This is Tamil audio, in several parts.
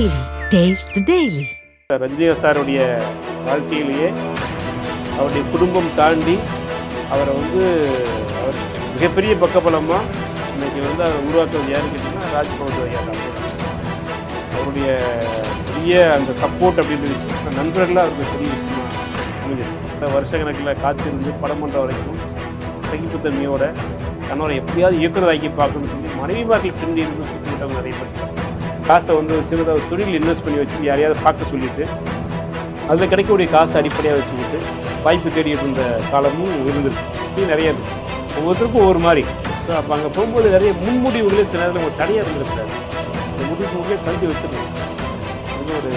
Daily taste daily Daily. சாருடைய வாழ்க்கையிலேயே அவருடைய குடும்பம் தாண்டி அவரை வந்து அவர் மிகப்பெரிய பக்கபலமாக இன்னைக்கு வந்து அவர் உருவாக்குறது யாருன்னு கேட்டிங்கன்னா ராஜ்பவன் ஐயா தான். அவருடைய பெரிய அந்த சப்போர்ட் அப்படின்ற விஷயம் நண்பர்களாக அவருக்கு பெரிய விஷயமா அமைஞ்சது வருஷ கணக்கில் காத்திருந்து படம் பண்ணுற வரைக்கும் சகிப்புத்தன்மையோட கணவரை எப்படியாவது இயக்குனராக்கி பார்க்கணும்னு சொல்லி மனைவி மனைவிமார்கள் பின்னி இருந்து சுற்றிவிட்டவங்க நிறைய பேர். காசை வந்து சின்னதாக ஒரு தொழில் இன்வெஸ்ட் பண்ணி வச்சு யாரையாவது பார்க்க சொல்லிட்டு அதில் கிடைக்கக்கூடிய காசை அடிப்படையாக வச்சுக்கிட்டு வாய்ப்பு தேடிட்டு இருந்த காலமும் இருந்திருக்கு. நிறைய இருக்கு. ஒவ்வொருத்தருக்கும் ஒவ்வொரு மாதிரி. ஸோ அப்போ அங்கே போகும்போது நிறைய முன்முடிவுகளே சில நேரத்தில் உங்களுக்கு தடையாக இருந்திருக்காரு அந்த முடிவுகளே தள்ளி வச்சிருக்கோம் வந்து ஒரு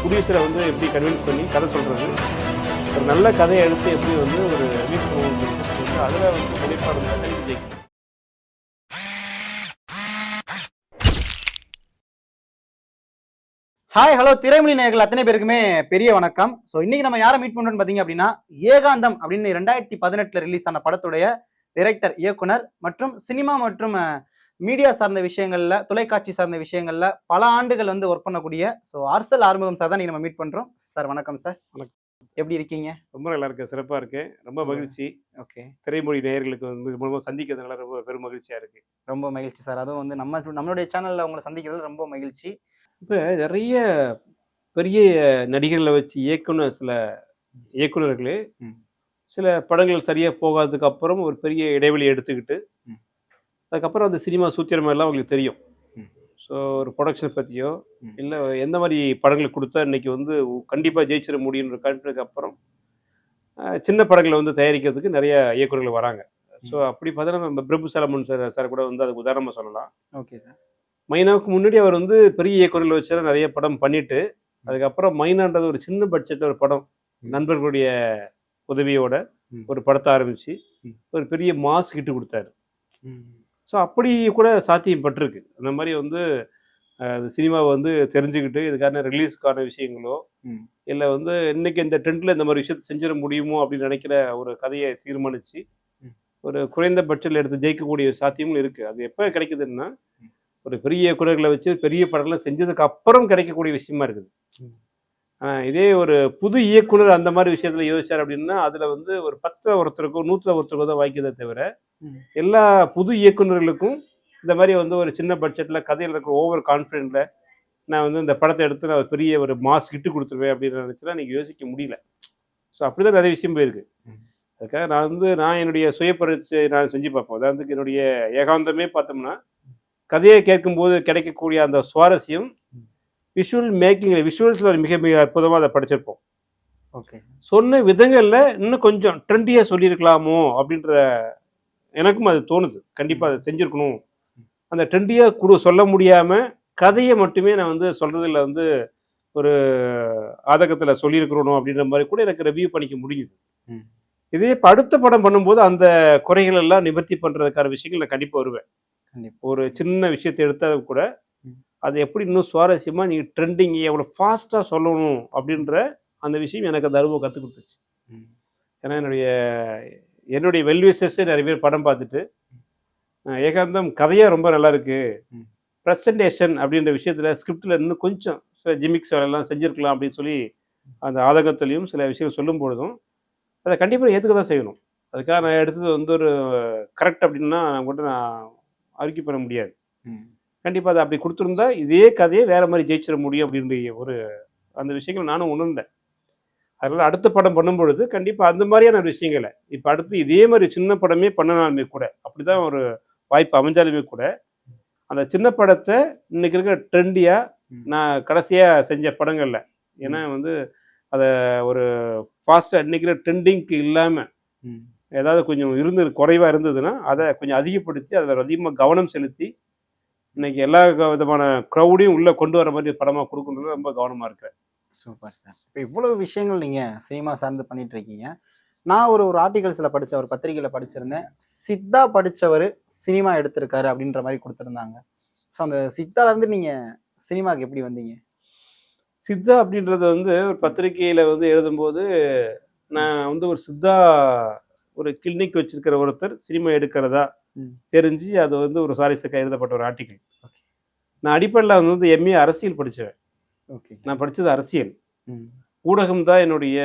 ப்ரொடியூசரை வந்து எப்படி கன்வின்ஸ் பண்ணி கதை சொல்கிறது ஒரு நல்ல கதையை எடுத்து எப்படி வந்து ஒரு வீட்டு அதில் வந்து வெளிப்பாடு விஜய் ஹாய் ஹலோ திரைமொழி நேயர்கள் அத்தனை பேருக்குமே பெரிய வணக்கம். ஸோ இன்னைக்கு நம்ம யாரை மீட் பண்றோம்னு பார்த்தீங்க அப்படின்னா ஏகாந்தம் அப்படின்னு ரெண்டாயிரத்தி பதினெட்டுல ரிலீஸ் ஆன படத்துடைய டைரக்டர் இயக்குனர் மற்றும் சினிமா மற்றும் மீடியா சார்ந்த விஷயங்கள்ல தொலைக்காட்சி சார்ந்த விஷயங்கள்ல பல ஆண்டுகள் வந்து ஒர்க் பண்ணக்கூடிய ஸோ ஆர்சல் ஆறுமுகம் சார் தான் நம்ம மீட் பண்றோம். சார் வணக்கம் சார் வணக்கம். எப்படி இருக்கீங்க? ரொம்ப நல்லா இருக்கு சிறப்பாக இருக்கு ரொம்ப மகிழ்ச்சி. ஓகே திரைமொழி நேயர்களுக்கு வந்து மூலமாக சந்திக்கிறதுனால ரொம்ப பெரும் மகிழ்ச்சியாக இருக்கு. ரொம்ப மகிழ்ச்சி சார் அதுவும் வந்து நம்ம நம்மளுடைய சேனல்ல உங்களை சந்திக்கிறது ரொம்ப மகிழ்ச்சி. இப்போ நிறைய பெரிய நடிகர்களை வச்சு இயக்குனர் சில இயக்குனர்களே. சில படங்கள் சரியாக போகாததுக்கு அப்புறம் ஒரு பெரிய இடைவெளி எடுத்துக்கிட்டு. அதுக்கப்புறம் அந்த சினிமா சூத்திரம் எல்லாம் அவங்களுக்கு தெரியும். ஸோ ஒரு ப்ரொடக்ஷன் பற்றியோ. இல்லை எந்த மாதிரி படங்கள் கொடுத்தா இன்னைக்கு வந்து கண்டிப்பாக ஜெயிச்சிட முடியுன்ற காட்டுறதுக்கு அப்புறம் சின்ன படங்களை வந்து தயாரிக்கிறதுக்கு நிறைய இயக்குனர்கள் வராங்க ஸோ அப்படி பார்த்தோன்னா நம்ம பிரபு சலமன் சார் சார் கூட வந்து அதுக்கு உதாரணமாக சொல்லலாம் ஓகே சார் மைனாவுக்கு முன்னாடி அவர் வந்து பெரிய இயக்குநர்கள் வச்சு நிறைய படம் பண்ணிட்டு அதுக்கப்புறம் மைனான்றது ஒரு சின்ன பட்ஜெட் ஒரு படம். நண்பர்களுடைய உதவியோட. ஒரு படத்தை ஆரம்பிச்சு. ஒரு பெரிய மாஸ் கிட்டு கொடுத்தாரு ஸோ அப்படி கூட சாத்தியப்பட்டிருக்கு அந்த மாதிரி வந்து சினிமாவை வந்து தெரிஞ்சுக்கிட்டு இதுக்கான ரிலீஸ்க்கான விஷயங்களோ. இல்லை வந்து இன்னைக்கு இந்த ட்ரெண்டில் இந்த மாதிரி விஷயத்தை செஞ்சிட முடியுமோ அப்படின்னு நினைக்கிற ஒரு கதையை தீர்மானிச்சு ம். ஒரு குறைந்த பட்ஜெட்டில் எடுத்து ஜெயிக்கக்கூடிய சாத்தியமும் இருக்குது அது எப்போ கிடைக்குதுன்னா. ஒரு பெரிய இயக்குனர்களை வச்சு பெரிய படம்லாம் செஞ்சதுக்கு அப்புறம் கிடைக்கக்கூடிய விஷயமா இருக்குது. ஆஹ் இதே ஒரு புது இயக்குனர் அந்த மாதிரி விஷயத்துல யோசிச்சார் அப்படின்னா அதுல வந்து ஒரு பத்துல ஒருத்தருக்கோ நூற்றுல ஒருத்தருக்கோ தான் வாய்க்குதே தவிர. எல்லா புது இயக்குனர்களுக்கும் இந்த மாதிரி வந்து ஒரு சின்ன பட்ஜெட்ல கதையில் இருக்கிற ஓவர் கான்ஃபிடென்ட்ல நான் வந்து இந்த படத்தை எடுத்து நான் ஒரு பெரிய ஒரு மாஸ் ஹிட்டு கொடுத்துருவேன் அப்படின்னு நினைச்சுன்னா நீங்க யோசிக்க முடியல ஸோ அப்படிதான் நிறைய விஷயம் போயிருக்கு. அதுக்காக நான் வந்து நான் என்னுடைய சுய நான் செஞ்சு பார்ப்பேன் உதாரணத்துக்கு என்னுடைய ஏகாந்தமே பார்த்தோம்னா கதையை கேட்கும்போது கிடைக்கக்கூடிய அந்த சுவாரஸ்யம். விஷுவல் மேக்கிங் விஷுவல்ஸில் ஒரு மிக மிக அற்புதமாக அதை படிச்சிருப்போம். ஓகே. சொன்ன விதங்கள்ல இன்னும் கொஞ்சம் ட்ரெண்டியாக சொல்லியிருக்கலாமோ அப்படின்ற எனக்கும் அது தோணுது. கண்டிப்பாக அதை செஞ்சுருக்கணும். அந்த ட்ரெண்டியாக கூட சொல்ல முடியாமல் கதையை மட்டுமே நான் வந்து சொல்கிறதுல வந்து ஒரு ஆதகத்தில் சொல்லியிருக்கிறோம் அப்படின்ற மாதிரி கூட எனக்கு ரிவ்யூ பண்ணிக்க முடியுது. இதே இப்போ அடுத்த படம் பண்ணும்போது அந்த குறைகள் எல்லாம் நிவர்த்தி பண்ணுறதுக்கான விஷயங்கள் நான் கண்டிப்பாக வருவேன். ஒரு சின்ன விஷயத்தை எடுத்தால் கூட. அது எப்படி இன்னும் சுவாரஸ்யமாக நீ ட்ரெண்டிங் எவ்வளோ ஃபாஸ்ட்டாக சொல்லணும் அப்படின்ற அந்த விஷயம் எனக்கு அந்த அனுபவம் கற்றுக் கொடுத்துச்சு. ஏன்னா என்னுடைய என்னுடைய வெல்விசஸே நிறைய பேர் படம் பார்த்துட்டு ஏகாந்தம் கதையாக ரொம்ப நல்லா இருக்கு ம். ப்ரெசன்டேஷன் அப்படின்ற விஷயத்தில் ஸ்கிரிப்டில் இன்னும் கொஞ்சம் சில ஜிமிக்ஸ் வேலையெல்லாம் செஞ்சுருக்கலாம் அப்படின்னு சொல்லி அந்த ஆதகத்துலேயும் சில விஷயங்கள் சொல்லும் பொழுதும் அதை கண்டிப்பாக ஏற்றுக்க தான் செய்யணும் அதுக்காக நான் எடுத்தது வந்து ஒரு கரெக்ட் அப்படின்னா நான் கூட நான் அறிக்கை பண்ண முடியாது. கண்டிப்பாக அதை அப்படி கொடுத்துருந்தா இதே கதையை வேற மாதிரி ஜெயிச்சிட முடியும் அப்படின்ற ஒரு அந்த விஷயங்கள் நானும் உணர்ந்தேன் அதனால் அடுத்த படம் பண்ணும்பொழுது கண்டிப்பாக அந்த மாதிரியான விஷயங்களை இப்போ அடுத்து இதே மாதிரி சின்ன படமே பண்ணினாலுமே கூட அப்படிதான் ஒரு வாய்ப்பு அமைஞ்சாலுமே கூட அந்த சின்ன படத்தை இன்னைக்கு இருக்கிற ட்ரெண்டியாக. நான் கடைசியாக செஞ்ச படங்கள்ல ஏன்னா வந்து அதை ஒரு ஃபாஸ்ட்டாக இன்னைக்கு ட்ரெண்டிங்க்கு இல்லாமல். ஏதாவது கொஞ்சம் இருந்து குறைவாக இருந்ததுன்னா அதை கொஞ்சம் அதிகப்படுத்தி அதில் அதிகமாக கவனம் செலுத்தி இன்னைக்கு எல்லா விதமான க்ரௌடையும் உள்ளே கொண்டு வர மாதிரி படமாக கொடுக்கணும்னு ரொம்ப கவனமாக இருக்கிறேன். Super sir. இப்போ இவ்வளவு விஷயங்கள் நீங்க சினிமா சார்ந்து பண்ணிட்டு இருக்கீங்க. நான் ஒரு ஒரு ஆர்டிகல்ஸ்ல படிச்ச ஒரு பத்திரிகையில படிச்சிருந்தேன். சித்தா படிச்சவர் சினிமா எடுத்திருக்காரு அப்படின்ற மாதிரி கொடுத்திருந்தாங்க. ஸோ அந்த சித்தால இருந்து நீங்க சினிமாக்கு எப்படி வந்தீங்க? சித்தா அப்படின்றது வந்து ஒரு பத்திரிகையில் வந்து எழுதும்போது நான் வந்து ஒரு சித்தா ஒரு கிளினிக் வச்சிருக்கிற ஒருத்தர் சினிமா எடுக்கிறதா. தெரிஞ்சு அது வந்து ஒரு சாரிசுக்கு எழுதப்பட்ட ஒரு ஆர்டிக்கல். நான் அடிப்படையில் வந்து எம்ஏ அரசியல் படித்தேன் ஓகே. நான் படித்தது அரசியல். ஊடகம் தான் என்னுடைய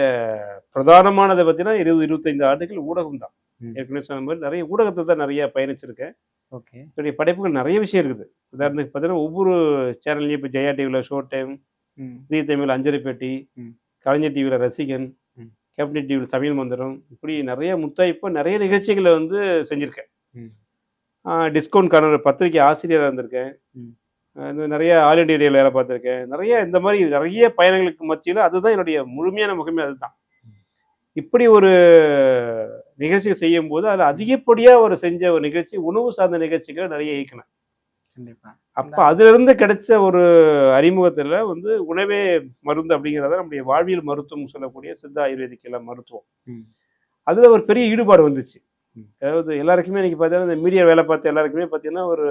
பிரதானமானதை பார்த்தீங்கன்னா இருபது இருபத்தைந்து ஆண்டுகள் ஊடகம் தான். ஏற்கனவே சொன்ன மாதிரி நிறைய ஊடகத்தை தான் நிறைய பயணிச்சிருக்கேன். ஓகே. என்னுடைய படைப்புகள் நிறைய விஷயம் இருக்குது. உதாரணத்துக்கு பார்த்தீங்கன்னா ஒவ்வொரு சேனல்லையும் இப்போ ஜெயா டிவியில் ஷோ டைம் ஜி தமிழ் அஞ்சரை பேட்டி. கலைஞர் டிவியில் ரசிகன் கேப்டன் டிவியில் சமையல் மந்திரம் இப்படி நிறைய முத்தாய்ப்பு நிறைய நிகழ்ச்சிகளை வந்து செஞ்சுருக்கேன். டிஸ்கவுண்ட் கார்னர் பத்திரிகை ஆசிரியராக இருந்திருக்கேன். நிறைய ஆல் இண்டியா ரேடியோவில் வேலை பார்த்துருக்கேன். நிறைய இந்த மாதிரி நிறைய பயணங்களுக்கு மத்தியில் அதுதான் என்னுடைய முழுமையான முகமே அதுதான். இப்படி ஒரு நிகழ்ச்சி செய்யும் போது அதில் அதிகப்படியாக ஒரு செஞ்ச ஒரு நிகழ்ச்சி உணவு சார்ந்த நிகழ்ச்சிகளை நிறைய இயக்கினேன். அப்போ அதிலிருந்து கிடைச்ச ஒரு அறிமுகத்தில் வந்து உணவே மருந்து அப்படிங்கிறத நம்முடைய வாழ்வியல் மருத்துவம் சொல்லக்கூடிய சித்த ஆயுர்வேதிக் எல்லாம் மருத்துவம். அதில் ஒரு பெரிய ஈடுபாடு வந்துச்சு. அதாவது எல்லாருக்குமே இன்னைக்கு பார்த்தீங்கன்னா இந்த மீடியா வேலை பார்த்த எல்லாருக்குமே பார்த்தீங்கன்னா ஒரு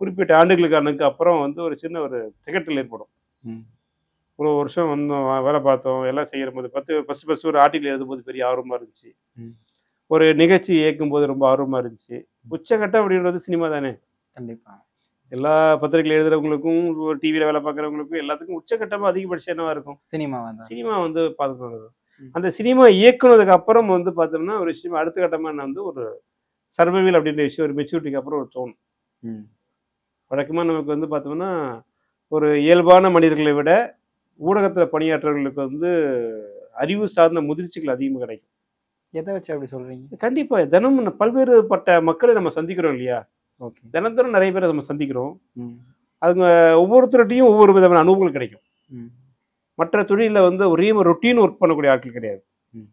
குறிப்பிட்ட ஆண்டுகளுக்கானுக்கு அப்புறம் வந்து ஒரு சின்ன ஒரு திகட்டல் ஏற்படும். ஒரு வருஷம் வந்தோம் வேலை பார்த்தோம் எல்லாம் செய்கிற போது பத்து ஃபஸ்ட்டு ஃபஸ்ட்டு ஒரு ஆர்டிக்கல் எழுதும்போது பெரிய ஆர்வமாக இருந்துச்சு. ஒரு நிகழ்ச்சி இயக்கும் போது ரொம்ப ஆர்வமாக இருந்துச்சு. உச்சகட்டம் அப்படின்றது சினிமா தானே? கண்டிப்பா. எல்லா பத்திரிகையில் எழுதுறவங்களுக்கும் டிவியில் வேலை பார்க்குறவங்களுக்கும் எல்லாத்துக்கும் உச்சகட்டமாக அதிகபட்சம் என்னவா இருக்கும்? சினிமா தான் சினிமா வந்து பார்த்துக்கணும். அந்த சினிமா இயக்குனதுக்கு அப்புறம் வந்து பார்த்தோம்னா ஒரு விஷயம் அடுத்த கட்டமாக நான் வந்து ஒரு சர்வைவல் அப்படின்ற விஷயம் ஒரு மெச்சூரிட்டிக்கு அப்புறம் ஒரு தோணும். வழக்கமாக நமக்கு வந்து பார்த்தோம்னா ஒரு இயல்பான மனிதர்களை விட ஊடகத்தில் பணியாற்றவர்களுக்கு வந்து அறிவு சார்ந்த முதிர்ச்சிகள் அதிகமாக கிடைக்கும். எதை வச்சு அப்படி சொல்றீங்க? கண்டிப்பாக தினமும் ந- பல்வேறுபட்ட மக்களை நம்ம சந்திக்கிறோம் இல்லையா? தினம் நிறைய பேரை நம்ம சந்திக்கிறோம். ம். அவங்க ஒவ்வொருத்தருட்டையும் ஒவ்வொரு விதமான அனுபவங்கள் கிடைக்கும். மற்ற தொழிலில் வந்து ஒரே ஒரு ரொட்டீன் ஒர்க் பண்ணக்கூடிய ஆட்கள் கிடையாது.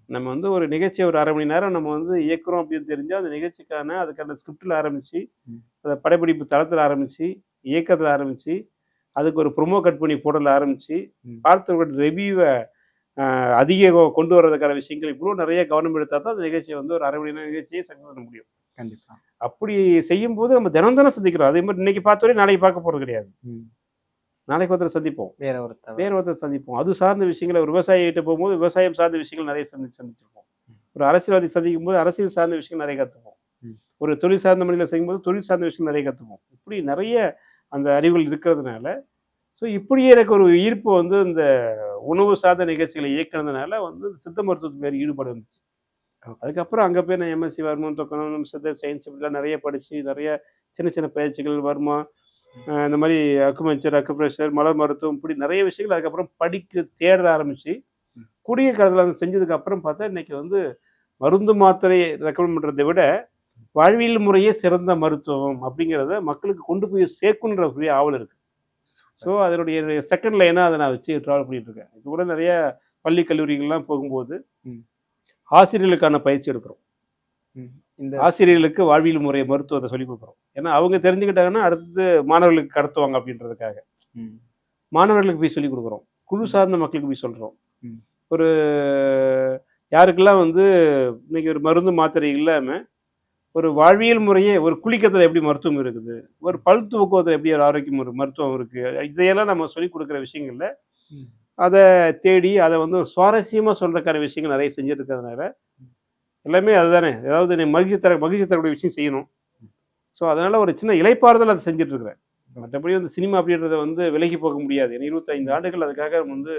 நம்ம வந்து ஒரு நிகழ்ச்சியை ஒரு அரை மணி நேரம் நம்ம வந்து இயக்குறோம் அப்படின்னு தெரிஞ்சால் அந்த நிகழ்ச்சிக்கான அதுக்கான ஸ்கிரிப்டில் ஆரம்பித்து. அதை படப்பிடிப்பு தளத்தில் ஆரம்பித்து இயக்கத்தில் ஆரம்பித்து அதுக்கு ஒரு ப்ரொமோ கட் பண்ணி போடல ஆரம்பித்து. பார்த்தவர்களோட ரிவ்யூவை அதிக கொண்டு வர்றதுக்கான விஷயங்கள் இவ்வளோ நிறைய கவனம் எடுத்தால் தான் அந்த நிகழ்ச்சியை வந்து ஒரு அரை மணி நேரம் நிகழ்ச்சியை சக்ஸஸ் பண்ண முடியும். கண்டிப்பா. அப்படி செய்யும்போது நம்ம தினம் தினம் சந்திக்கிறோம். அதே மாதிரி இன்னைக்கு பார்த்தோடனே நாளைக்கு பார்க்க போகிறது கிடையாது. நாளைக்கு ஒருத்தர் சந்திப்போம். வேற ஒருத்தர். வேற ஒருத்தர் சந்திப்போம். அது சார்ந்த விஷயங்களை ஒரு விவசாயிகிட்ட போகும்போது விவசாயம் சார்ந்த விஷயங்கள் நிறைய சந்தி சந்திச்சிருப்போம். ஒரு அரசியல்வாதி சந்திக்கும் போது அரசியல் சார்ந்த விஷயங்கள் நிறைய கற்றுப்போம். ஒரு தொழில் சார்ந்த மனிதனை செய்யும்போது தொழில் சார்ந்த விஷயம் நிறைய கற்றுப்போம் இப்படி நிறைய அந்த அறிவுகள் இருக்கிறதுனால ஸோ இப்படியே எனக்கு ஒரு ஈர்ப்பு வந்து இந்த உணவு சார்ந்த நிகழ்ச்சிகளை இயக்குனதுனால வந்து சித்த மருத்துவத்து மேலே ஈடுபாடு வந்துச்சு. அதுக்கப்புறம் அங்கே போய் நான் எம்எஸ்சி வர்மம் தொக்கணும். சித்த சயின்ஸ் இப்படிலாம் நிறைய படித்து நிறைய சின்ன சின்ன பயிற்சிகள் வர்மா? இந்த மாதிரி அக்குமெஞ்சர் அக்குப்ரெஷர் மலர் மருத்துவம் இப்படி நிறைய விஷயங்கள் அதுக்கப்புறம் படிக்க தேட ஆரம்பிச்சு ம். குறுகிய காலத்தில் அதை செஞ்சதுக்கு அப்புறம் பார்த்தா இன்னைக்கு வந்து மருந்து மாத்திரை ரெக்கமெண்ட் பண்ணுறதை விட வாழ்வியல் முறையே சிறந்த மருத்துவம் அப்படிங்கிறத மக்களுக்கு கொண்டு போய் சேர்க்குன்ற பெரிய ஆவல் இருக்கு. ஸோ அதனுடைய செகண்ட் லைனாக அதை நான் வச்சு ட்ராவல் பண்ணிட்டு இருக்கேன். இப்போ கூட நிறைய பள்ளி கல்லூரிகள்லாம் போகும்போது. ஆசிரியர்களுக்கான பயிற்சி எடுக்கிறோம். இந்த ஆசிரியர்களுக்கு வாழ்வியல் முறை மருத்துவத்தை சொல்லிக் கொடுக்குறோம் ஏன்னா அவங்க தெரிஞ்சுக்கிட்டாங்கன்னா அடுத்து மாணவர்களுக்கு கடத்துவாங்க அப்படின்றதுக்காக. மாணவர்களுக்கு போய் சொல்லிக் கொடுக்குறோம் குழு சார்ந்த மக்களுக்கு போய் சொல்கிறோம். ஒரு யாருக்கெல்லாம் வந்து இன்னைக்கு ஒரு மருந்து மாத்திரை இல்லாமல் ஒரு வாழ்வியல் முறையே ஒரு குளிக்கிறதுல எப்படி மருத்துவம் இருக்குது ஒரு பல் துவக்குவதில் எப்படி ஒரு ஆரோக்கியம் ஒரு மருத்துவம் இருக்குது இதையெல்லாம் நம்ம சொல்லிக் கொடுக்குற விஷயங்கள்ல. அதை தேடி அதை வந்து சுவாரஸ்யமாக சொல்கிறதுக்கான விஷயங்கள் நிறைய செஞ்சுட்டு இருக்கிறதுனால எல்லாமே அதுதானே. ஏதாவது நீ மகிழ்ச்சி தர மகிழ்ச்சி தரக்கூடிய விஷயம் செய்யணும். ஸோ அதனால ஒரு சின்ன இலைப்பாறுதல் அதை செஞ்சுட்டு இருக்கிறேன் மற்றபடி வந்து சினிமா அப்படின்றத வந்து விலகி போக முடியாது. ஏன்னா இருபத்தைந்து ஆண்டுகள் அதுக்காக வந்து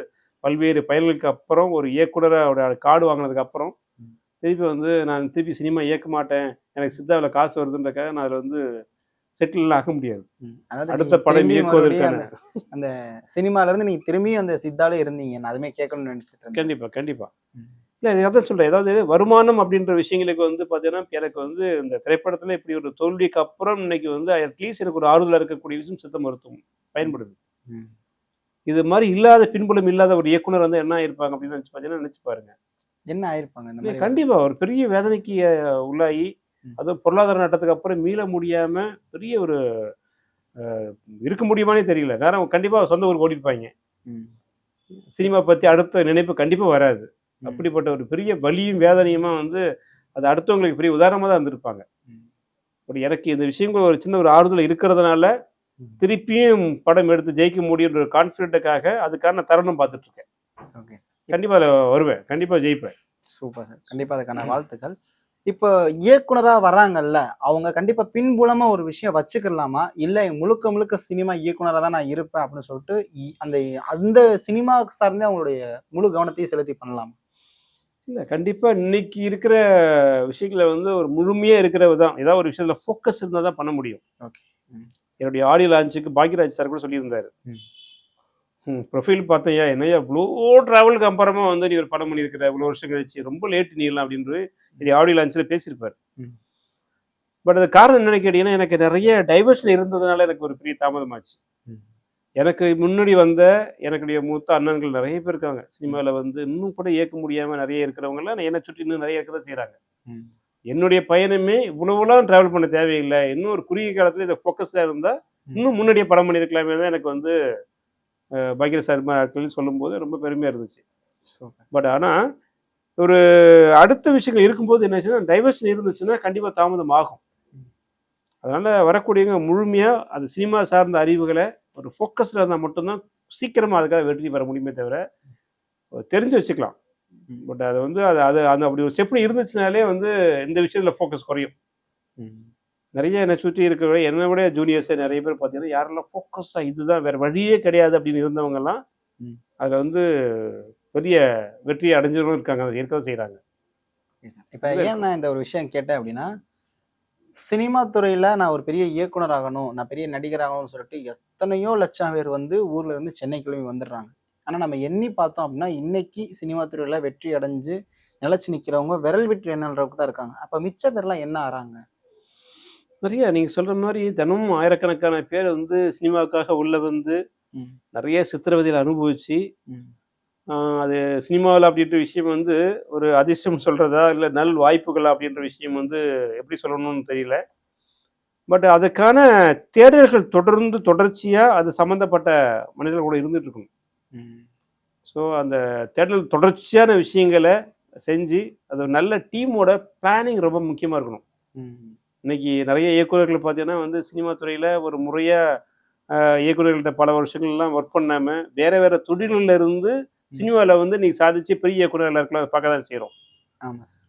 பல்வேறு பயல்களுக்கு அப்புறம் ஒரு இயக்குனரோட கார்டு வாங்கினதுக்கு அப்புறம் ம். திருப்பி வந்து நான் திருப்பி சினிமா இயக்க மாட்டேன். எனக்கு சித்தாவில் காசு வருதுன்றக்காக நான் அதில் வந்து செட்டில்லாம் ஆக முடியாது. அடுத்த படம் இயக்குவதற்கான அந்த- சினிமால இருந்து நீங்க திரும்பியும் அந்த சித்தாலே இருந்தீங்க. நான் அதுமே கேட்கணும்னு நினைச்சிட்டு கண்டிப்பா கண்டிப்பா. இல்லை அதான் சொல்றேன். ஏதாவது வருமானம் அப்படின்ற விஷயங்களுக்கு வந்து பார்த்தீங்கன்னா எனக்கு வந்து இந்த திரைப்படத்துல இப்படி ஒரு தோல்விக்கு அப்புறம் இன்னைக்கு வந்து அட்லீஸ்ட் எனக்கு ஒரு ஆறுதலாக இருக்கக்கூடிய விஷயம் சித்த மருத்துவம் பயன்படுது. இது மாதிரி இல்லாத பின்புலம் இல்லாத ஒரு இயக்குனர் வந்து என்ன இருப்பாங்க அப்படின்னு நினைச்சு பார்த்தீங்கன்னா நினைச்சு பாருங்க. என்ன ஆயிருப்பாங்க கண்டிப்பா ஒரு பெரிய வேதனைக்கு உள்ளாகி அதுவும் பொருளாதார நட்டத்துக்கு அப்புறம் மீள முடியாம பெரிய ஒரு இருக்க முடியுமானே தெரியல. நேரம் கண்டிப்பா சொந்த ஊருக்கு ஓடி இருப்பாங்க ம். சினிமா பத்தி அடுத்த நினைப்பு கண்டிப்பா வராது. அப்படிப்பட்ட ஒரு பெரிய வலியும் வேதனையுமா வந்து அது அடுத்தவங்களுக்கு பெரிய உதாரணமா தான் இருந்திருப்பாங்க. எனக்கு இந்த விஷயங்கள் ஒரு சின்ன ஒரு ஆறுதல் இருக்கிறதுனால. திருப்பியும் படம் எடுத்து ஜெயிக்க முடியுன்ற ஒரு கான்ஃபிடென்ட்டுக்காக அதுக்கான தருணம் பார்த்துட்டு இருக்கேன். Okay sir. கண்டிப்பா அதுல வருவேன். கண்டிப்பா ஜெயிப்பேன். Super sir. கண்டிப்பா அதுக்கான வாழ்த்துக்கள். இப்போ இயக்குனரா வராங்கல்ல அவங்க கண்டிப்பா பின்புலமா ஒரு விஷயம் வச்சுக்கலாமா? இல்ல முழுக்க முழுக்க சினிமா இயக்குனரா தான் நான் இருப்பேன் அப்படின்னு சொல்லிட்டு அந்த அந்த சினிமா சார்ந்தே அவங்களுடைய முழு கவனத்தையும் செலுத்தி பண்ணலாம்? இல்லை கண்டிப்பாக இன்னைக்கு இருக்கிற விஷயங்களை வந்து ஒரு முழுமையாக இருக்கிறது தான். ஏதாவது ஒரு விஷயத்தில் ஃபோக்கஸ் இருந்தால் தான் பண்ண முடியும். ஓகே. என்னுடைய ஆடியோ லான்ச்சுக்கு பாக்யராஜ் சார் கூட சொல்லியிருந்தாரு. ப்ரொஃபைல் பார்த்தையா என்னையா இவ்வளோ ட்ராவலுக்கு அப்புறமா வந்து நீ ஒரு படம் பண்ணியிருக்கிற இவ்வளோ வருஷம் கழிச்சு ரொம்ப லேட் நீலாம் அப்படின்ட்டு என்னுடைய ஆடியோ லான்ச்சில் பேசியிருப்பார். பட் அது காரணம் என்னன்னு கேட்டீங்கன்னா எனக்கு நிறைய டைவர்ஷன் இருந்ததுனால எனக்கு ஒரு பெரிய தாமதமாச்சு. எனக்கு முன்னாடி வந்த எனக்குடைய மூத்த அண்ணன்கள் நிறைய பேர் இருக்காங்க. சினிமாவில் வந்து இன்னும் கூட இயக்க முடியாமல் நிறைய இருக்கிறவங்கலாம் என்னை சுற்றி இன்னும் நிறைய இருக்க தான் செய்கிறாங்க என்னுடைய பயணமே இவ்வளவுலாம் ட்ராவல் பண்ண தேவையில்லை. இன்னும் ஒரு குறுகிய காலத்தில் இதை ஃபோக்கஸ்டாக இருந்தால் இன்னும் முன்னாடியே படம் பண்ணியிருக்கலாமே தான் எனக்கு வந்து பாக்கிய சர்மா ஆட்கள் சொல்லும்போது ரொம்ப பெருமையாக இருந்துச்சு. பட் ஆனால் ஒரு அடுத்த விஷயங்கள் இருக்கும்போது என்னாச்சுன்னா டைவர்ஷன் இருந்துச்சுன்னா கண்டிப்பாக தாமதம் ஆகும். அதனால் வரக்கூடியவங்க முழுமையாக அது சினிமா சார்ந்த அறிவுகளை ஒரு ஃபோக்கஸில் இருந்தால் மட்டும்தான் சீக்கிரமாக அதுக்காக வெற்றி பெற முடியுமே தவிர தெரிஞ்சு வச்சுக்கலாம். பட் அது வந்து அது அது அந்த அப்படி ஒரு ஸ்டெப்னு இருந்துச்சுனாலே வந்து இந்த விஷயத்தில் ஃபோக்கஸ் குறையும். நிறைய என்னை சுற்றி இருக்கிற என்னை விட ஜூனியர்ஸே நிறைய பேர் பார்த்தீங்கன்னா யாரெல்லாம் ஃபோக்கஸ்டாக இதுதான் வேறு வழியே கிடையாது அப்படின்னு இருந்தவங்கெல்லாம் ம். அதில் வந்து பெரிய வெற்றி அடைஞ்சவங்களும் இருக்காங்க. அதை இருக்க செய்கிறாங்க இப்ப ஏன் நான் இந்த ஒரு விஷயம் கேட்டேன் அப்படின்னா சினிமா துறையில நான் ஒரு பெரிய இயக்குனர் ஆகணும் நான் பெரிய நடிகர் ஆகணும்னு சொல்லிட்டு எத்தனையோ லட்சம் பேர் வந்து ஊர்ல இருந்து சென்னை கிளம்பி வந்துடுறாங்க. ஆனா நம்ம எண்ணி பார்த்தோம் அப்படின்னா இன்னைக்கு சினிமா துறையில வெற்றி அடைஞ்சு நிலைச்சு நிக்கிறவங்க விரல் விட்டு எண்ணறவுக்கு தான் இருக்காங்க. அப்ப மிச்ச பேர்லாம் என்ன ஆறாங்க? நிறைய நீங்கள் சொல்கிற மாதிரி தினமும் ஆயிரக்கணக்கான பேர் வந்து சினிமாவுக்காக உள்ள வந்து. நிறைய சித்திரவதையில் அனுபவிச்சு அது சினிமாவில் அப்படின்ற விஷயம் வந்து ஒரு அதிர்ஷ்டம் சொல்கிறதா இல்லை நல் வாய்ப்புகளா அப்படின்ற விஷயம் வந்து எப்படி சொல்லணும்னு தெரியல. பட் அதுக்கான தேடல்கள் தொடர்ந்து தொடர்ச்சியாக அது சம்மந்தப்பட்ட மனிதர்கள் கூட இருந்துட்டு இருக்கணும். ஸோ அந்த தேடல் தொடர்ச்சியான விஷயங்களை செஞ்சு அது நல்ல டீமோட பிளானிங் ரொம்ப முக்கியமாக இருக்கணும். இன்னைக்கு நிறைய இயக்குநர்கள் பார்த்தீங்கன்னா வந்து சினிமா துறையில் ஒரு முறையாக இயக்குநர்கள்ட்ட பல வருஷங்கள்லாம் ஒர்க் பண்ணாமல் வேற வேற தொழில்களில் இருந்து சினிமாவில் வந்து நீ சாதிச்சு பெரிய இயக்குநர்களாக இருக்கலாம் பார்க்க தான் செய்கிறோம் ஆமா சார்.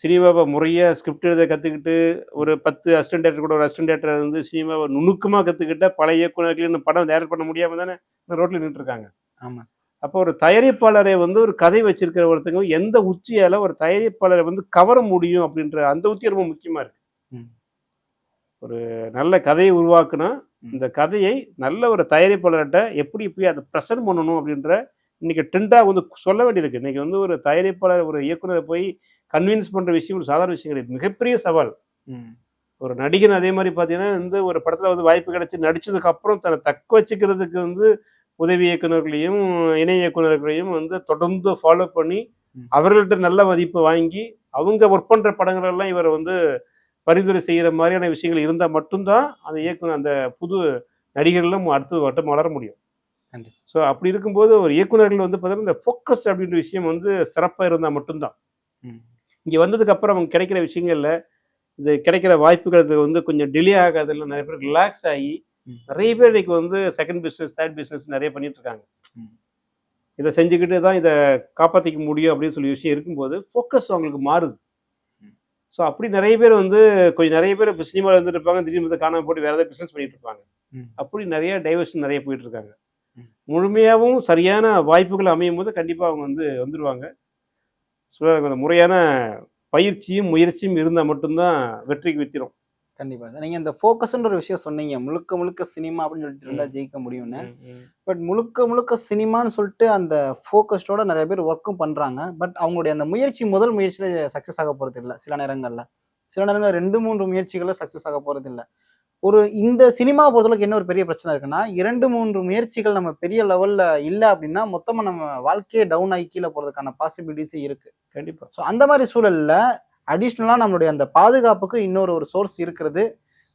சினிமாவை முறையாக ஸ்கிரிப்ட் எழுத கற்றுக்கிட்டு ஒரு பத்து அசிஸ்டன்ட் டேரக்டர் கூட ஒரு அசிஸ்டன்ட் டேரக்டர் இருந்து சினிமாவை நுணுக்கமாக கற்றுக்கிட்ட பல இயக்குநர்கள் படம் டேரக்ட் பண்ண முடியாமல் தானே ரோட்டில் நின்றுருக்காங்க ஆமா சார். அப்போ ஒரு தயாரிப்பாளரை வந்து ஒரு கதை வச்சிருக்கிற ஒருத்தங்க எந்த உச்சியால ஒரு தயாரிப்பாளரை வந்து கவர முடியும் அப்படின்ற அந்த உத்தி ரொம்ப முக்கியமா இருக்கு. ஒரு நல்ல கதையை உருவாக்குனா. இந்த கதையை நல்ல ஒரு தயாரிப்பாளர்கிட்ட எப்படி போய் அதை ப்ரெசென்ட் பண்ணணும் அப்படின்ற இன்னைக்கு ட்ரெண்டாக வந்து சொல்ல வேண்டியிருக்கு இன்னைக்கு வந்து ஒரு தயாரிப்பாளர் ஒரு இயக்குனரை போய் கன்வின்ஸ் பண்ற விஷயம் ஒரு சாதாரண விஷயம் கிடையாது மிகப்பெரிய சவால் ஒரு நடிகன் அதே மாதிரி பார்த்தீங்கன்னா வந்து ஒரு படத்தில் வந்து வாய்ப்பு கிடைச்சி நடிச்சதுக்கு அப்புறம் தன்னை தக்க வச்சுக்கிறதுக்கு வந்து உதவி இயக்குனர்களையும் இணை இயக்குனர்களையும் வந்து தொடர்ந்து ஃபாலோ பண்ணி. அவர்கள்ட்ட நல்ல மதிப்பு வாங்கி அவங்க ஒர்க் பண்ணுற படங்கள் எல்லாம் இவரை வந்து பரிந்துரை செய்கிற மாதிரியான விஷயங்கள் இருந்தால் மட்டும்தான் அந்த இயக்குனர் அந்த புது நடிகர்களும் அடுத்த வட்டம் வளர முடியும். ஸோ அப்படி இருக்கும்போது ஒரு இயக்குனர்கள் வந்து பார்த்தீங்கன்னா இந்த ஃபோக்கஸ் அப்படின்ற விஷயம் வந்து சிறப்பாக இருந்தால் மட்டும்தான். இங்கே வந்ததுக்கு அப்புறம் அவங்க கிடைக்கிற விஷயங்கள்ல இது கிடைக்கிற வாய்ப்புகள் வந்து கொஞ்சம் டிலே ஆகாதல்ல நிறைய பேர் ரிலாக்ஸ் ஆகி. நிறைய பேர் இன்னைக்கு வந்து செகண்ட் பிஸ்னஸ் தேர்ட் பிஸ்னஸ் நிறைய பண்ணிட்டு இருக்காங்க. இதை செஞ்சுக்கிட்டு தான் இதை காப்பாற்றிக்க முடியும் அப்படின்னு சொல்லி விஷயம் இருக்கும்போது ஃபோக்கஸ் அவங்களுக்கு மாறுது. ஸோ அப்படி நிறைய பேர் வந்து கொஞ்சம் நிறைய பேர் இப்போ சினிமாவில் வந்துட்டு இருப்பாங்க திடீர்னு வந்து காணாம போட்டு வேற ஏதாவது பிஸ்னஸ் பண்ணிட்டு இருப்பாங்க. அப்படி நிறைய டைவர்ஷன் நிறைய போயிட்டு இருக்காங்க. முழுமையாகவும் சரியான வாய்ப்புகள் அமையும் போது கண்டிப்பாக அவங்க வந்து வந்துடுவாங்க ஸோ முறையான பயிற்சியும் முயற்சியும் இருந்தால் மட்டும்தான் வெற்றிக்கு வித்திரும். கண்டிப்பா சார். நீங்க இந்த ஃபோக்கஸ்ன்ற ஒரு விஷயம் சொன்னீங்க. முழுக்க முழுக்க சினிமா அப்படின்னு சொல்லிட்டு இருந்தா ஜெயிக்க முடியும்னு. பட் முழுக்க முழுக்க சினிமான்னு சொல்லிட்டு அந்த ஃபோக்கஸ்டோட நிறைய பேர் ஒர்க்கும் பண்றாங்க. பட் அவங்களுடைய அந்த முயற்சி முதல் முயற்சியில சக்சஸ் ஆக போறது இல்ல சில நேரங்கள்ல. சில நேரங்கள்ல ரெண்டு மூன்று முயற்சிகள்ல சக்சஸ் ஆக போறது இல்ல ஒரு இந்த சினிமா பொறுத்தளவுக்கு என்ன ஒரு பெரிய பிரச்சனை இருக்குன்னா இரண்டு மூன்று முயற்சிகள் நம்ம பெரிய லெவல்ல இல்ல அப்படின்னா மொத்தமா நம்ம வாழ்க்கையே டவுன் ஆகி கீழே போறதுக்கான பாசிபிலிட்டிஸ் இருக்கு. கண்டிப்பாக ஸோ அந்த மாதிரி சூழல்ல அடிஷ்னலாக நம்மளுடைய அந்த பாதுகாப்புக்கு இன்னொரு ஒரு சோர்ஸ் இருக்கிறது.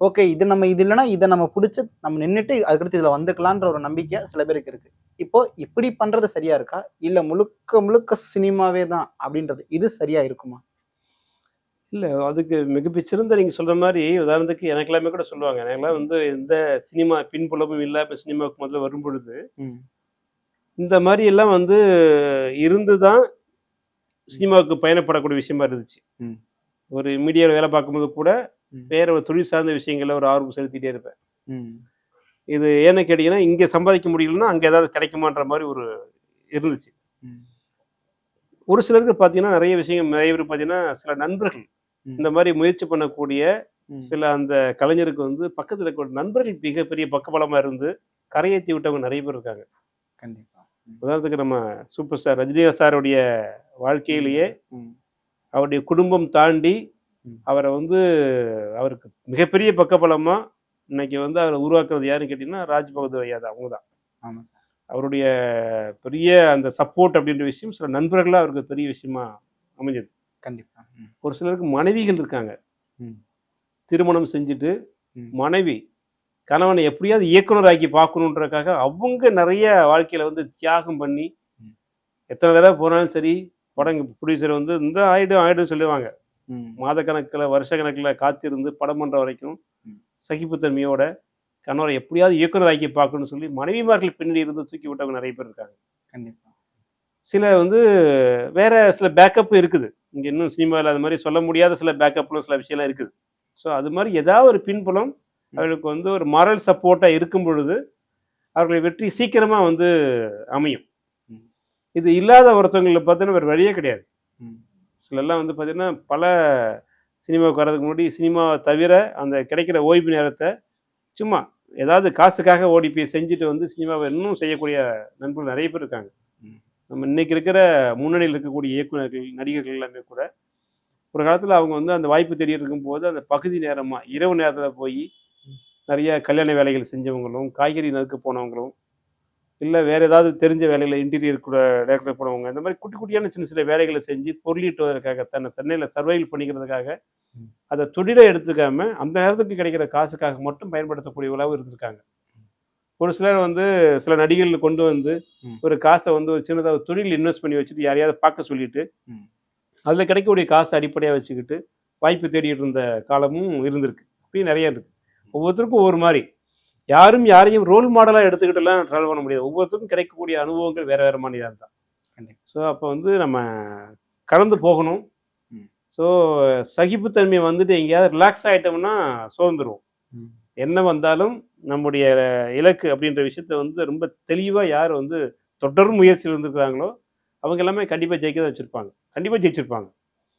ஓகே இது நம்ம இது இல்லைன்னா இதை நம்ம பிடிச்சி நம்ம நின்றுட்டு அதுக்கடுத்து இதில் வந்துக்கலான்ற ஒரு நம்பிக்கை சில பேருக்கு இருக்கு. இப்போ இப்படி பண்றது சரியா இருக்கா? இல்லை முழுக்க முழுக்க சினிமாவே தான் அப்படின்றது இது சரியா இருக்குமா? இல்லை அதுக்கு மிகப்பிச்சிருந்த நீங்கள் சொல்கிற மாதிரி உதாரணத்துக்கு எனக்கு எல்லாமே கூட சொல்லுவாங்க எனக்கெல்லாம் வந்து எந்த சினிமா பின்புலமும் இல்லாமல் சினிமாவுக்கு முதல்ல வரும் பொழுது இந்த மாதிரி எல்லாம் வந்து இருந்து தான் சினிமாவுக்கு பயணப்படக்கூடிய விஷயமா இருந்துச்சு. ஒரு மீடியாவில் வேலை பார்க்கும்போது கூட. வேற ஒரு தொழில் சார்ந்த விஷயங்கள்ல ஒரு ஆர்வம் செலுத்திட்டே இருப்பேன் இது ஏன்னு கேட்டீங்கன்னா இங்கே சம்பாதிக்க முடியலன்னா அங்கே ஏதாவது கிடைக்குமான்ற மாதிரி ஒரு இருந்துச்சு. ஒரு சிலருக்கு பார்த்தீங்கன்னா நிறைய விஷயங்கள் நிறைய பேர் பார்த்தீங்கன்னா சில நண்பர்கள். இந்த மாதிரி முயற்சி பண்ணக்கூடிய. சில அந்த கலைஞருக்கு வந்து பக்கத்தில் இருக்கிற நண்பர்கள் மிகப்பெரிய பக்கபலமாக இருந்து கரையேற்றி விட்டவங்க நிறைய பேர் இருக்காங்க கண்டிப்பா. உதாரணத்துக்கு நம்ம சூப்பர் ஸ்டார் ரஜினிகாந்த் சாருடைய வாழ்க்கையிலேயே. அவருடைய குடும்பம் தாண்டி. அவரை வந்து அவருக்கு மிகப்பெரிய பக்கபலமா இன்னைக்கு வந்து அவரை உருவாக்குறது யாருன்னு கேட்டிங்கன்னா ராஜ் பகதூர் ஐயா தான் அவங்க தான் சார் அவருடைய பெரிய அந்த சப்போர்ட் அப்படின்ற விஷயம் சில நண்பர்களாக அவருக்கு பெரிய விஷயமா அமைஞ்சது கண்டிப்பா ம். ஒரு சிலருக்கு மனைவிகள் இருக்காங்க. திருமணம் செஞ்சுட்டு. மனைவி கணவனை எப்படியாவது இயக்குனராக்கி பார்க்கணுன்றக்காக அவங்க நிறைய வாழ்க்கையில வந்து தியாகம் பண்ணி. எத்தனை தடவை போனாலும் சரி படம் ப்ரொடியூசர் வந்து இந்த ஆயிடும் ஆயிடும் சொல்லுவாங்க ம். மாதக்கணக்கில் வருஷ கணக்கில் காத்திருந்து படம் பண்ணுற வரைக்கும். சகிப்புத்தன்மையோட கணவரை எப்படியாவது இயக்குனராக்கி பார்க்கணும்னு சொல்லி மனைவிமார்கள் பின்னாடி இருந்து தூக்கி விட்டவங்க நிறைய பேர் இருக்காங்க கண்டிப்பா சில வந்து வேற சில பேக்கப் இருக்குது இங்கே இன்னும் சினிமாவில் அது மாதிரி சொல்ல முடியாத சில பேக்கப்ல சில விஷயம்லாம் இருக்குது ஸோ அது மாதிரி ஏதாவது ஒரு பின்புலம் அவர்களுக்கு வந்து ஒரு மரல் சப்போர்ட்டாக இருக்கும் பொழுது அவர்களை வெற்றி சீக்கிரமாக வந்து அமையும். இது இல்லாத ஒருத்தவங்களை பார்த்தீங்கன்னா வேறு வழியே கிடையாது ம். சிலர்லாம் வந்து பார்த்தீங்கன்னா பல சினிமாவுக்கு வர்றதுக்கு முன்னாடி சினிமாவை தவிர அந்த கிடைக்கிற ஓய்வு நேரத்தை சும்மா ஏதாவது காசுக்காக ஓடி போய் செஞ்சுட்டு வந்து சினிமாவை இன்னும் செய்யக்கூடிய நண்பர்கள் நிறைய பேர் இருக்காங்க. நம்ம இன்னைக்கு இருக்கிற முன்னணியில் இருக்கக்கூடிய இயக்குநர்கள் நடிகர்கள் எல்லாமே கூட ஒரு காலத்தில் அவங்க வந்து அந்த வாய்ப்பு தெரிய இருக்கும்போது அந்த பகுதி நேரமாக இரவு நேரத்தில் போய் நிறைய கல்யாண வேலைகள் செஞ்சவங்களும் காய்கறி நறுக்க போனவங்களும் இல்லை வேற ஏதாவது தெரிஞ்ச வேலையில் இன்டீரியர் கூட டேரக்டர் போனவங்க இந்த மாதிரி குட்டி குட்டியான சின்ன சின்ன வேலைகளை செஞ்சு பொருளீட்டுவதற்காக தன்னை சென்னையில் சர்வைவல் பண்ணிக்கிறதுக்காக. அதை தொழிலை எடுத்துக்காம அந்த நேரத்துக்கு கிடைக்கிற காசுக்காக மட்டும் பயன்படுத்தக்கூடியவளாகவும் இருந்திருக்காங்க ஒரு சிலர் வந்து சில நடிகர்கள் கொண்டு வந்து. ஒரு காசை வந்து ஒரு சின்னதாக ஒரு தொழில் இன்வெஸ்ட் பண்ணி வச்சுட்டு யாரையாவது பார்க்க சொல்லிட்டு. அதில் கிடைக்கக்கூடிய காசை அடிப்படையாக வச்சுக்கிட்டு வாய்ப்பு தேடிட்டு இருந்த காலமும் இருந்திருக்கு இப்பயும் நிறைய இருக்கு ஒவ்வொருத்தருக்கும் ஒவ்வொரு மாதிரி யாரும் யாரையும் ரோல் மாடலாக எடுத்துக்கிட்டுலாம் ட்ராவல் பண்ண முடியாது ஒவ்வொருத்தருக்கும் கிடைக்கக்கூடிய அனுபவங்கள் வேற வேற மாதிரியாக தான் கண்டிப்பா. ஸோ அப்போ வந்து நம்ம கடந்து போகணும். ஸோ சகிப்புத்தன்மை வந்துட்டு எங்கேயாவது ரிலாக்ஸ் ஆகிட்டோம்னா சோர்ந்துருவோம். என்ன வந்தாலும் நம்முடைய இலக்கு அப்படின்ற விஷயத்த வந்து ரொம்ப தெளிவாக யார் வந்து தொடர் முயற்சியில் இருந்திருக்கிறாங்களோ அவங்க எல்லாமே கண்டிப்பாக ஜெயிக்க தான் வச்சுருப்பாங்க. கண்டிப்பாக ஜெயிச்சிருப்பாங்க.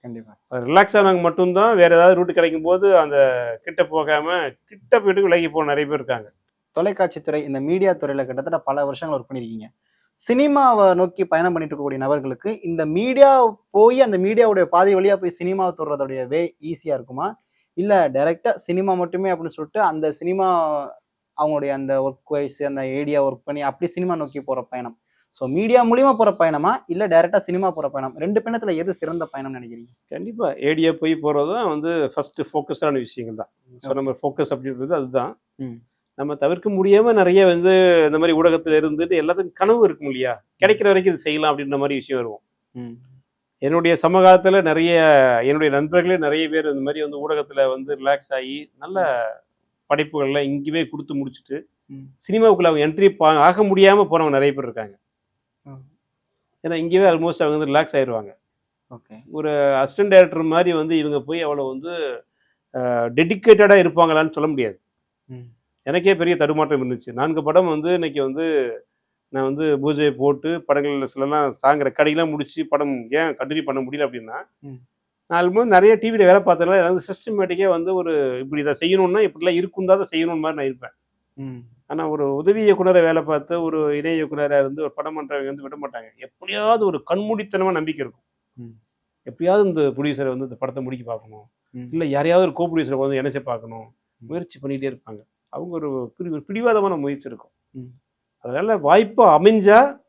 கண்டிப்பா சார். ரிலாக்ஸ் ஆனவங்க மட்டும்தான் வேற ஏதாவது ரூட் கிடைக்கும் போது அந்த கிட்ட போகாம கிட்ட போயிட்டு விலகி போன நிறைய பேர் இருக்காங்க. தொலைக்காட்சி துறை இந்த மீடியா துறையில கிட்டத்தட்ட பல வருஷங்கள் ஒர்க் பண்ணிருக்கீங்க சினிமாவை நோக்கி பயணம் பண்ணிட்டு இருக்கக்கூடிய நபர்களுக்கு இந்த மீடியா போய் அந்த மீடியாவுடைய பாதை வழியா போய் சினிமாவை தொடுறதுடைய வே ஈஸியா இருக்குமா? இல்ல டைரக்டா சினிமா மட்டுமே அப்படின்னு சொல்லிட்டு அந்த சினிமா அவங்களுடைய அந்த ஒர்க் வைஸ் அந்த ஏரியா ஒர்க் பண்ணி அப்படி சினிமா நோக்கி போற பயணம். ஸோ மீடியா மூலியமா போற பயணமா? இல்ல டைரக்டா சினிமா போற பயணம்? ரெண்டு பயணத்துல எது சிறந்த பயணம் நினைக்கிறீங்க? கண்டிப்பா. ஏடியா போய் போறது தான் வந்து ஃபர்ஸ்ட் ஃபோக்கஸான விஷயங்கள் தான். சொன்ன மாதிரி ஃபோக்கஸ் அப்படின்றது அதுதான். நம்ம தவிர்க்க முடியாம நிறைய வந்து இந்த மாதிரி ஊடகத்துல இருந்துட்டு எல்லாத்துக்கும் கனவு இருக்கும் இல்லையா? கிடைக்கிற வரைக்கும் இது செய்யலாம் அப்படின்ற மாதிரி விஷயம் வரும் என்னுடைய சமகாலத்தில் நிறைய என்னுடைய நண்பர்களே நிறைய பேர் இந்த மாதிரி வந்து ஊடகத்தில் வந்து ரிலாக்ஸ் ஆகி நல்ல படைப்புகள்லாம் இங்கேயே கொடுத்து முடிச்சுட்டு. சினிமாவுக்குள்ள அவங்க என்ட்ரி ஆக முடியாமல் போனவங்க நிறைய பேர் இருக்காங்க. ஏன்னா இங்கேயே ஆல்மோஸ்ட் அவங்க வந்து ரிலாக்ஸ் ஆயிடுவாங்க ஓகே ஒரு அசிஸ்டன்ட் டைரக்டர் மாதிரி வந்து இவங்க போய் அவ்வளோ வந்து டெடிக்கேட்டடாக இருப்பாங்களான்னு சொல்ல முடியாது. எனக்கே பெரிய தடுமாற்றம் இருந்துச்சு நான்கு படம் வந்து இன்னைக்கு வந்து நான் வந்து பூஜையை போட்டு படங்கள் சிலலாம் சாங் ரெக்கார்டிங்லாம் முடிச்சு படம் ஏன் கண்டினியூ பண்ண முடியல அப்படின்னா ஆல்மோஸ்ட் நிறைய டிவியில் வேலை பார்த்ததுனால எனக்கு சிஸ்டமேட்டிக்காக வந்து ஒரு இப்படி இதை செய்யணும்னா இப்படிலாம் இருக்கும் தான் அதை செய்யணும் மாதிரி நான் இருப்பேன். ஆனால் ஒரு உதவி இயக்குனரை வேலை பார்த்து ஒரு இணை இயக்குனராக இருந்து ஒரு படம் பண்ணுறவங்க வந்து விட மாட்டாங்க எப்படியாவது ஒரு கண்மூடித்தனமாக நம்பிக்கை இருக்கும். எப்படியாவது இந்த ப்ரொடியூசரை வந்து இந்த படத்தை முடிக்க பார்க்கணும். இல்லை யாரையாவது ஒரு கோ ப்ரொடியூசரை வந்து இணைச்சு பார்க்கணும். முயற்சி பண்ணிகிட்டே இருப்பாங்க அவங்க ஒரு பிடி- ஒரு பிடிவாதமான முயற்சி இருக்கும். அதனால வாய்ப்பு அமைஞ்சா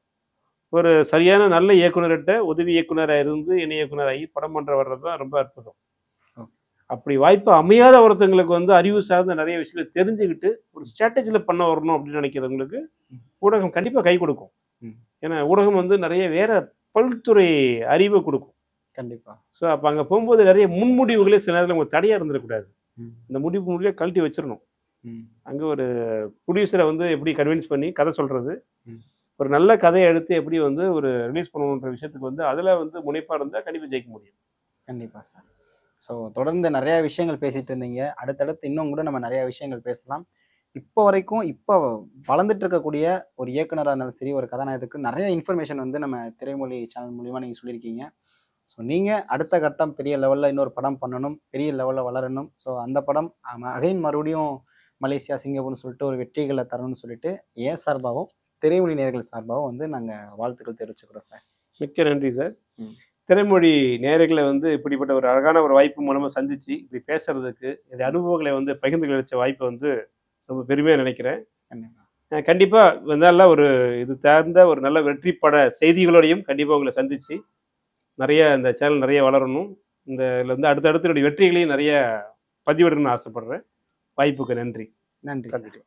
ஒரு சரியான நல்ல இயக்குனர்கிட்ட உதவி இயக்குனராக இருந்து இணை இயக்குனராகி படம் பண்ணுற வர்றது தான் ரொம்ப அற்புதம். அப்படி வாய்ப்பு அமையாத ஒருத்தங்களுக்கு வந்து அறிவு சார்ந்த நிறைய விஷயங்களை தெரிஞ்சுக்கிட்டு ஒரு ஸ்ட்ராட்டஜியில் பண்ண வரணும் அப்படின்னு நினைக்கிறவங்களுக்கு. ஊடகம் கண்டிப்பாக கை கொடுக்கும். ஏன்னா ஊடகம் வந்து நிறைய வேற பல்துறை அறிவை கொடுக்கும் கண்டிப்பா ஸோ அப்போ அங்கே போகும்போது நிறைய முன்முடிவுகளே சில நேரத்தில் உங்களுக்கு தடையாக இருந்துடக்கூடாது. இந்த முடிவு முடிவே கழட்டி வச்சிடணும். அங்கே ஒரு ப்ரொடியூசரை வந்து எப்படி கன்வின்ஸ் பண்ணி கதை சொல்கிறது. ஒரு நல்ல கதையை எடுத்து எப்படி வந்து ஒரு ரிலீஸ் பண்ணணுன்ற விஷயத்துக்கு வந்து அதில் வந்து முனைப்பாக இருந்தால் கண்டிப்பாக ஜெயிக்க முடியும். கண்டிப்பாக சார். ஸோ தொடர்ந்து நிறைய விஷயங்கள் பேசிட்டு இருந்தீங்க. அடுத்தடுத்து இன்னும் கூட நம்ம நிறைய விஷயங்கள் பேசலாம். இப்போ வரைக்கும் இப்போ வளர்ந்துட்டு இருக்கக்கூடிய ஒரு இயக்குனராக இருந்தாலும் சரி ஒரு கதாநாயகத்துக்கு நிறைய இன்ஃபர்மேஷன் வந்து நம்ம திரைமொழி சேனல் மூலிமா நீங்கள் சொல்லியிருக்கீங்க. ஸோ நீங்கள் அடுத்த கட்டம் பெரிய லெவலில் இன்னொரு படம் பண்ணணும் பெரிய லெவலில் வளரணும். ஸோ அந்த படம் அகைன் மறுபடியும் மலேசியா சிங்கப்பூர்னு சொல்லிட்டு ஒரு வெற்றிகளை தரணும்னு சொல்லிட்டு ஏன் சார்பாகவும் திரைமொழி நேர்கள் சார்பாகவும் வந்து நாங்கள் வாழ்த்துக்கள் தெரிவிச்சுக்கிறோம் சார். மிக்க நன்றி சார். திரைமொழி நேயர்களை வந்து இப்படிப்பட்ட ஒரு அழகான ஒரு வாய்ப்பு மூலமாக சந்திச்சு இப்படி பேசுறதுக்கு இந்த அனுபவங்களை வந்து பகிர்ந்து வச்ச வாய்ப்பை வந்து ரொம்ப பெருமையாக நினைக்கிறேன். கண்டிப்பா. அஹ் கண்டிப்பா நல்ல ஒரு இது தேர்ந்த ஒரு நல்ல வெற்றி பட செய்திகளோடையும் கண்டிப்பா உங்களை சந்திச்சு நிறைய இந்த சேனல் நிறைய வளரணும். இந்த இதுல வந்து அடுத்தடுத்து வெற்றிகளையும் நிறைய பதிவிடணும்னு ஆசைப்படுறேன். வாய்ப்புக்கு நன்றி. நன்றி. நன்றி